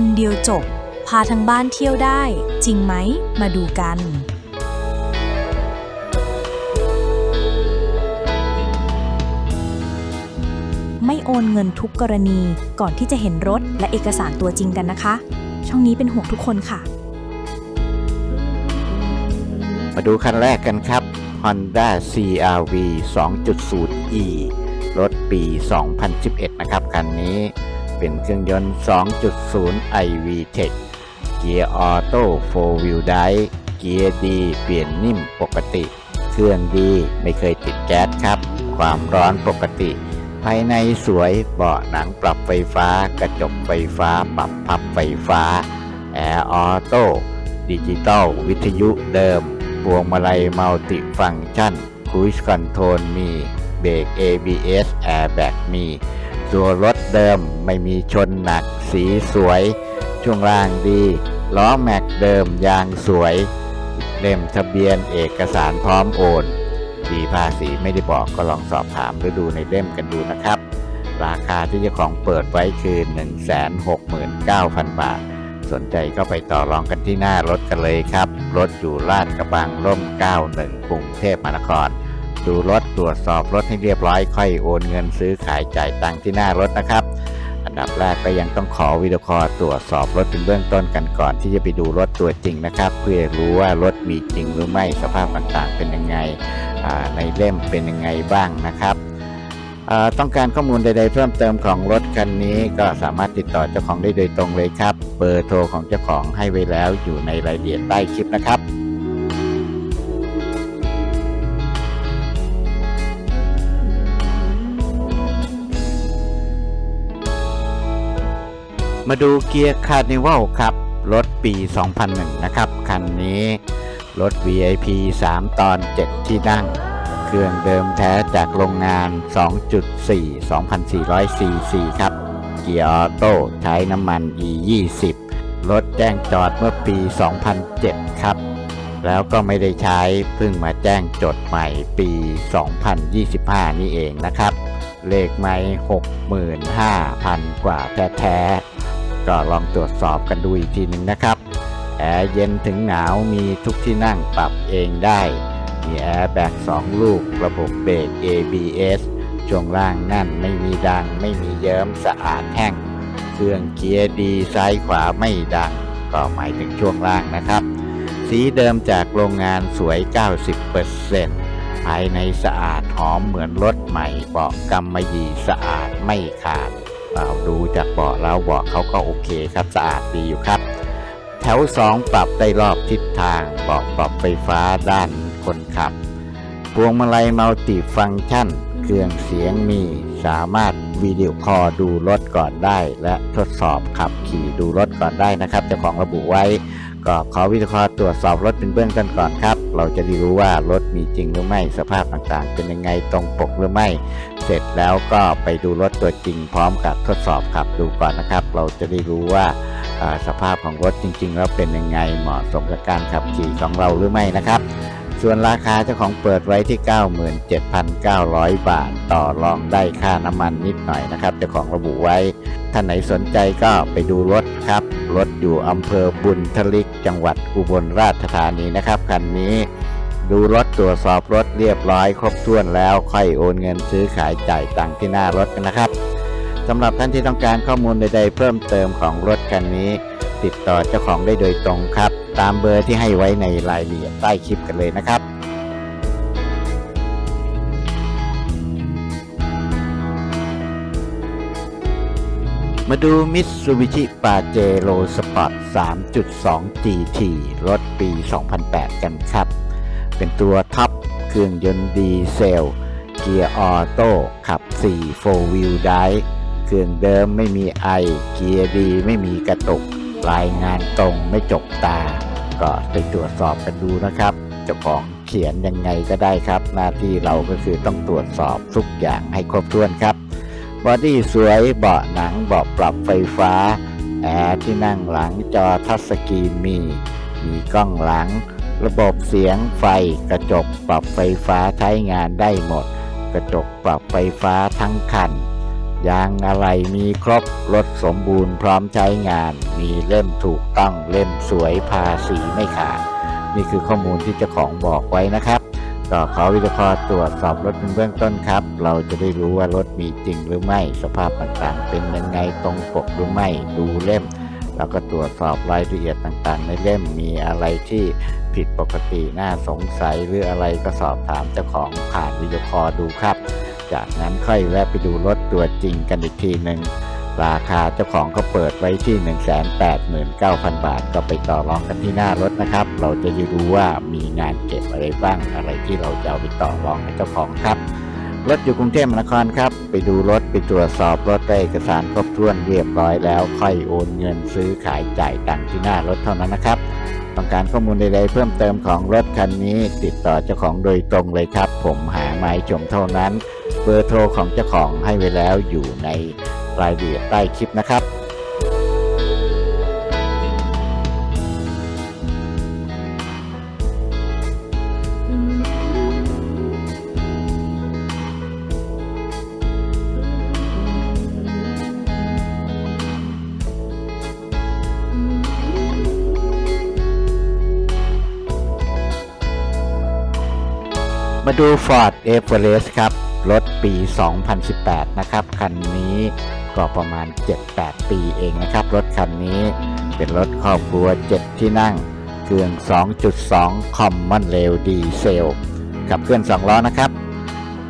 คันเดียวจบ พาทั้งบ้านเที่ยวได้ จริงไหม มาดูกัน ไม่โอนเงินทุกกรณีก่อนที่จะเห็นรถและเอกสารตัวจริงกันนะคะ ช่องนี้เป็นห่วงทุกคนค่ะ มาดูคันแรกกันครับ Honda CRV 2.0e รถปี 2011 นะครับ คันนี้ เป็นเครื่องยนต์ 2.0 iV Tech เกียร์ออโต้4 Wheel Drive เกียร์ดีเปลี่ยนนิ่มปกติ เครื่องดีไม่เคยติดแก๊สครับ ความร้อนปกติ ภายในสวยเบาะหนังปรับไฟฟ้า กระจกไฟฟ้า ปรับพับไฟฟ้า แอร์ออโต้ดิจิตอลวิทยุเดิมพวงมาลัยมัลติฟังก์ชันค u ู s คอนโทรลมี เบรก ABS Airbag มี ตัวรถ เดิมไม่มีชนหนัก สีสวย ช่วงล่างดี ล้อแม็กเดิมยางสวย เล่มทะเบียนเอกสารพร้อมโอนดีภาษีไม่ได้บอกก็ลองสอบถามหรือดูในเล่มกันดูนะครับ ราคาที่เจ้าของเปิดไว้คือ 169,000 บาท สนใจก็ไปต่อรองกันที่หน้ารถกันเลยครับ รถอยู่ลาดกระบังร่ม 91กรุงเทพมหานคร ดูรถตรวจสอบรถให้เรียบร้อยค่อยโอนเงินซื้อขายจ่ายตังค์ที่หน้ารถนะครับ อันดับแรกก็ยังต้องขอวิดีโอคอลตรวจสอบรถเป็นเบื้องต้นกันก่อน ที่จะไปดูรถตัวจริงนะครับ เพื่อรู้ว่ารถมีจริงหรือไม่สภาพต่างๆ เป็นยังไงในเล่มเป็นยังไงบ้างนะครับต้องการข้อมูลใด ๆ เพิ่มเติมของรถคันนี้ก็สามารถติดต่อเจ้าของได้โดยตรงเลยครับ เบอร์โทรของเจ้าของให้ไว้แล้วอยู่ในรายละเอียดใต้คลิปนะครับ มาดูเกียร์คาร์นิวัลครับ รถปี 2001 นะครับ คันนี้รถ VIP 3 ตอน 7 ที่นั่ง เครื่องเดิมแท้จากโรงงาน 2.4 2,400 cc ครับ เกียร์ออโต้ใช้น้ำมัน E 20 รถแจ้งจอดเมื่อปี 2007 ครับ แล้วก็ไม่ได้ใช้เพิ่งมาแจ้งจดใหม่ปี 2025 นี่เองนะครับ เลขไม่65,000 กว่าแท้ๆ ก็ลองตรวจสอบกันดูอีกทีหนึ่งนะครับ แอร์เย็นถึงหนาวมีทุกที่นั่งปรับเองได้ มีแอร์แบก2 ลูก ระบบเบรก ABS ช่วงล่างแน่นไม่มีดัง ไม่มีเยิ้มสะอาดแห้ง เครื่องเกียร์ดีซ้ายขวาไม่ดัง ก็หมายถึงช่วงล่างนะครับ สีเดิมจากโรงงานสวย 90%ภายในสะอาดหอมเหมือนรถใหม่เบาะกำมะหยี่สะอาดไม่ขาด เราดูจากเบาะแล้วเบาะเขาก็โอเคครับสะอาดดีอยู่ครับ แถว 2 ปรับได้รอบทิศทางเบาะปรับไฟฟ้าด้านคนขับ พวงมาลัยมัลติฟังก์ชัน เครื่องเสียงมีสามารถวิดีโอคอลดูรถก่อนได้ และทดสอบขับขี่ดูรถก่อนได้นะครับเจ้าของระบุไว้ ก็ขอวิดีโอคอลตรวจสอบรถเป็นเบื้องต้นก่อนครับ เราจะได้รู้ว่ารถมีจริงหรือไม่สภาพต่างๆ เป็นยังไงตรงปกหรือไม่ เสร็จแล้วก็ไปดูรถตัวจริง พร้อมกับทดสอบขับดูก่อนนะครับ เราจะได้รู้ว่าอ่าสภาพของรถจริง ๆ แล้วเป็นยังไงเหมาะสมกับการขับขี่ของเราหรือไม่นะครับ ส่วนราคาเจ้าของเปิดไว้ที่ 97,900 บาท ต่อรองได้ค่าน้ำมันนิดหน่อยนะครับ เจ้าของระบุไว้ ท่านไหนสนใจก็ไปดูรถครับ รถอยู่อำเภอบุญทลิก จังหวัดอุบลราชธานีนะครับคันนี้ดูรถตรวจสอบรถเรียบร้อยครบถ้วนแล้ว ค่อยโอนเงินซื้อขายจ่ายตังค์ที่หน้ารถกันนะครับสำหรับท่านที่ต้องการข้อมูลใดๆเพิ่มเติมของรถคันนี้ ติดต่อเจ้าของได้โดยตรงครับ ตามเบอร์ที่ให้ไว้ในรายละเอียดใต้คลิปกันเลยนะครับมาดู Mitsubishi Pajero Sport 3.2 GT รถปี 2008 กันครับ เป็นตัวท็อปเครื่องยนต์ดีเซล เกียร์ออโต้ขับ 4 4 Wheel Drive เครื่องเดิมไม่มีไอ เกียร์ดีไม่มีกระตุก รายงานตรงไม่จกตา ก็ไปตรวจสอบกันดูนะครับ เจ้าของเขียนยังไงก็ได้ครับ หน้าที่เราก็คือต้องตรวจสอบทุกอย่างให้ครบถ้วนครับบอดี้สวยเบาะหนังเบาะปรับไฟฟ้าแอร์ที่นั่งหลังจอทัชสกรีนมี มีกล้องหลัง ระบบเสียงไฟกระจกปรับไฟฟ้าใช้งานได้หมด กระจกปรับไฟฟ้าทั้งคัน ยางอะไรมีครบรถสมบูรณ์พร้อมใช้งาน มีเล่มถูกต้องเล่มสวยภาษีไม่ขาด นี่คือข้อมูลที่เจ้าของบอกไว้นะครับก็ขอวิเคราะห์ตรวจสอบรถเป็นเบื้องต้นครับ เราจะได้รู้ว่ารถมีจริงหรือไม่ สภาพต่างๆ เป็นยังไงตรงปกหรือไม่ดูเล่ม แล้วก็ตรวจสอบรายละเอียดต่างๆ ในเล่มมีอะไรที่ผิดปกติน่าสงสัยหรืออะไรก็สอบถามเจ้าของผ่านวิดีโอคอลดูครับ จากนั้นค่อยแวะไปดูรถตัวจริงกันอีกทีหนึ่งราคาเจ้าของก็เปิดไว้ที่ 189,000 บาท ก็ไปต่อรองกันที่หน้ารถนะครับ เราจะได้รู้ว่ามีงานเก็บอะไรบ้างอะไรที่เราจะเอาไปต่อรองกับเจ้าของครับรถอยู่กรุงเทพมหานครครับ ไปดูรถไปตรวจสอบรถได้เอกสารครบถ้วนเรียบร้อยแล้ว ค่อยโอนเงินซื้อขายจ่ายตังที่หน้ารถเท่านั้นนะครับ ต้องการข้อมูลใดๆเพิ่มเติมของรถคันนี้ ติดต่อเจ้าของโดยตรงเลยครับ ผมหาไม้ชมเท่านั้น บอร์โทรของเจ้าของให้ไว้แล้วอยู่ในรายละเอียดใต้คลิปนะครับมาดู Ford Everest ครับ รถปี 2018 นะครับ คันนี้ก็ประมาณ 7-8 ปีเองนะครับ รถคันนี้เป็นรถครอบครัว 7 ที่นั่ง เครื่อง 2.2 Common Rail Diesel ขับเคลื่อน2ล้อนะครับ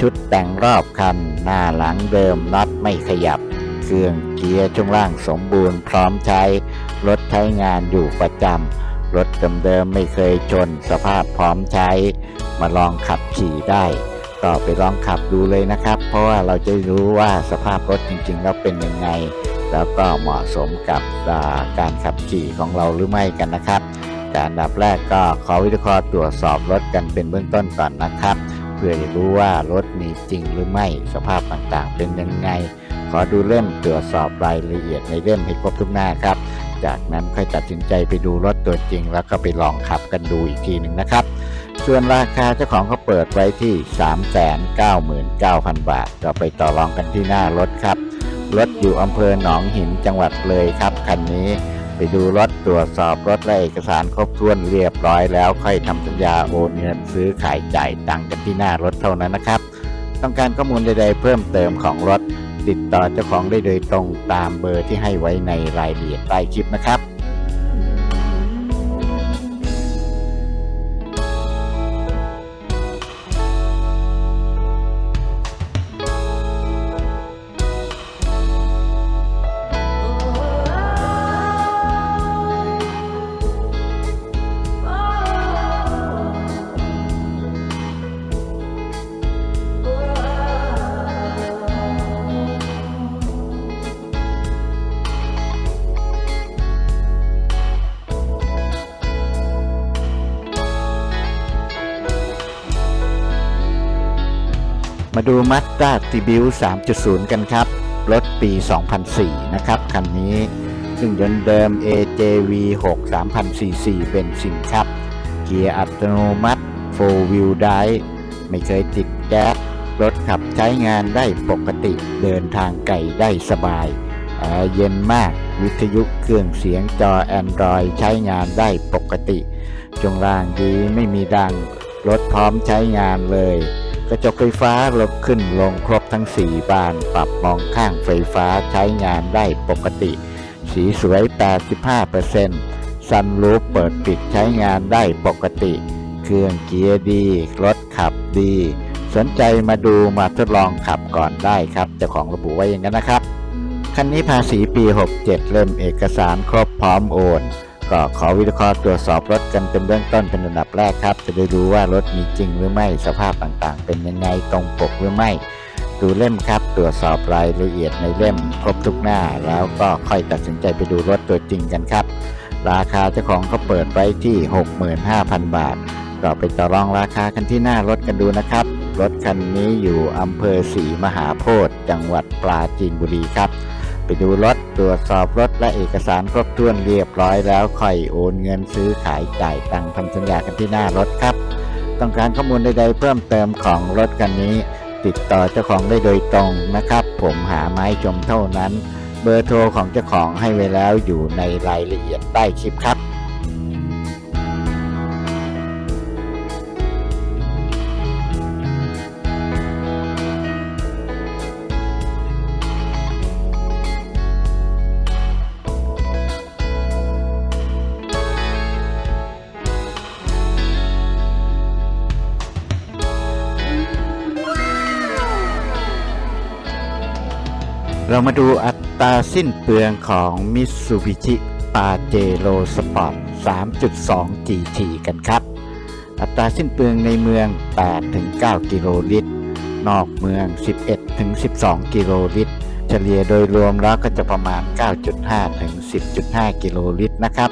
ชุดแต่งรอบคัน หน้าหลังเดิมน็อตไม่ขยับ เครื่องเกียร์ช่วงล่างสมบูรณ์พร้อมใช้ รถใช้งานอยู่ประจำ รถเดิมๆไม่เคยชน สภาพพร้อมใช้ มาลองขับขี่ได้ ก็ไปลองขับดูเลยนะครับ เพราะว่าเราจะรู้ว่าสภาพรถจริงๆแล้วเป็นยังไง แล้วก็เหมาะสมกับาการขับขี่ของเราหรือไม่กันนะครับการอันดับแรกก็ขอวิเคราะห์ตรวจสอบรถกันเป็นเบื้องต้นก่อนนะครับ เพื่อจะรู้ว่ารถมีจริงหรือไม่สภาพต่างๆ เป็นยังไง ขอดูเล่มตรวจสอบรายละเอียดในเล่มให้ครบทุกหน้าครับ จากนั้นค่อยตัดสินใจไปดูรถตัวจริง แล้วก็ไปลองขับกันดูอีกทีหนึ่งนะครับ ส่วนราคาเจ้าของเขาเปิดไว้ที่ 399,000 บาท ก็ไปต่อรองกันที่หน้ารถครับ รถอยู่อำเภอหนองหินจังหวัดเลยครับ คันนี้ไปดูรถตรวจสอบรถและเอกสารครบถ้วนเรียบร้อยแล้วค่อยทำสัญญาโอนเงินซื้อขายจ่ายตังกันที่หน้ารถเท่านั้นนะครับ ต้องการข้อมูลใดๆเพิ่มเติมของรถ ติดต่อเจ้าของได้โดยตรงตามเบอร์ที่ให้ไว้ในรายละเอียดใต้คลิปนะครับ มาดู Mazda t r i b u 3.0 กันครับ รถปี 2004 นะครับ คันนี้ซึ่งยนต์เดิม AJV 6 3000cc เบนซินครับ เกียร์อัตโนมัติ 4 wheel drive ไม่เคยติดแก๊สรถขับใช้งานได้ปกติเดินทางไกลได้สบายแอร์เย็นมากวิทยุเครื่องเสียงจอ Android ใช้งานได้ปกติช่วงล่างดีไม่มีดัง รถพร้อมใช้งานเลย กระจกไฟฟ้าลดขึ้นลงครบทั้ง 4 บานปรับมองข้างไฟฟ้าใช้งานได้ปกติ สีสวย 85%ซันรูปเปิดปิดใช้งานได้ปกติ เครื่องเกียร์ดี รถขับดี สนใจมาดูมาทดลองขับก่อนได้ครับ เจ้าของระบุไว้อย่างนั้นนะครับ คันนี้ภาษีปี 67 เริ่มเอกสารครบพร้อมโอน ก็ขอวิเคราะห์ตรวจสอบรถกันเป็นเบื้องต้นเป็นอันดับแรกครับ จะได้รู้ว่ารถมีจริงหรือไม่สภาพต่างๆ เป็นยังไงตรงปกหรือไม่ ดูเล่มครับตรวจสอบรายละเอียดในเล่มครบทุกหน้า แล้วก็ค่อยตัดสินใจไปดูรถตัวจริงกันครับ ราคาเจ้าของเขาเปิดไว้ที่ 65,000 บาทก็ไปต่อรองราคากันที่หน้ารถกันดูนะครับ รถคันนี้อยู่อำเภอศรีมหาโพธิ์จังหวัดปราจีนบุรีครับ ไปดูรถตรวจสอบรถและเอกสารครบถ้วนเรียบร้อยแล้วค่อยโอนเงินซื้อขายจ่ายตังค์ทำสัญญากันที่หน้ารถครับ ต้องการข้อมูลใดๆเพิ่มเติมของรถคันนี้ ติดต่อเจ้าของได้โดยตรงนะครับ ผมหาไม้จมเท่านั้น เบอร์โทรของเจ้าของให้ไว้แล้วอยู่ในรายละเอียดใต้คลิปครับ เรามาดูอัตราสิ้นเปลืองของ Mitsubishi Pajero Sport 3.2 GT กันครับ อัตราสิ้นเปลืองในเมือง 8-9 กิโลลิตร นอกเมือง 11-12 กิโลลิตร เฉลี่ยโดยรวมแล้วก็จะประมาณ 9.5 ถึง 10.5 กิโลลิตรนะครับ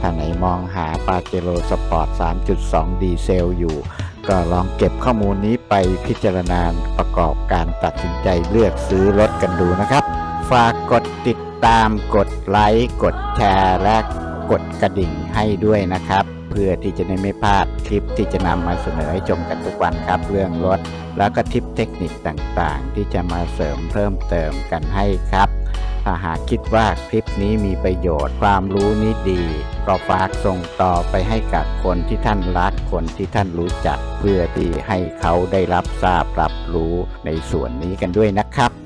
ถ้าไหนมองหา Pajero Sport 3.2 ดีเซลอยู่ ก็ลองเก็บข้อมูลนี้ ไปพิจารณาประกอบการตัดสินใจเลือกซื้อรถกันดูนะครับ ฝากกดติดตามกดไลค์กดแชร์และกดกระดิ่งให้ด้วยนะครับ เพื่อที่จะได้ไม่พลาดคลิปที่จะนำมาเสนอให้ชมกันทุกวันครับ เรื่องรถ แล้วก็ทิปเทคนิคต่างๆ ที่จะมาเสริมเพิ่มเติมกันให้ครับ ถ้าหากคิดว่าคลิปนี้มีประโยชน์ความรู้นี้ดี ก็ฝากส่งต่อไปให้กับคนที่ท่านรักคนที่ท่านรู้จัก เพื่อที่ให้เขาได้รับทราบรับรู้ในส่วนนี้กันด้วยนะครับ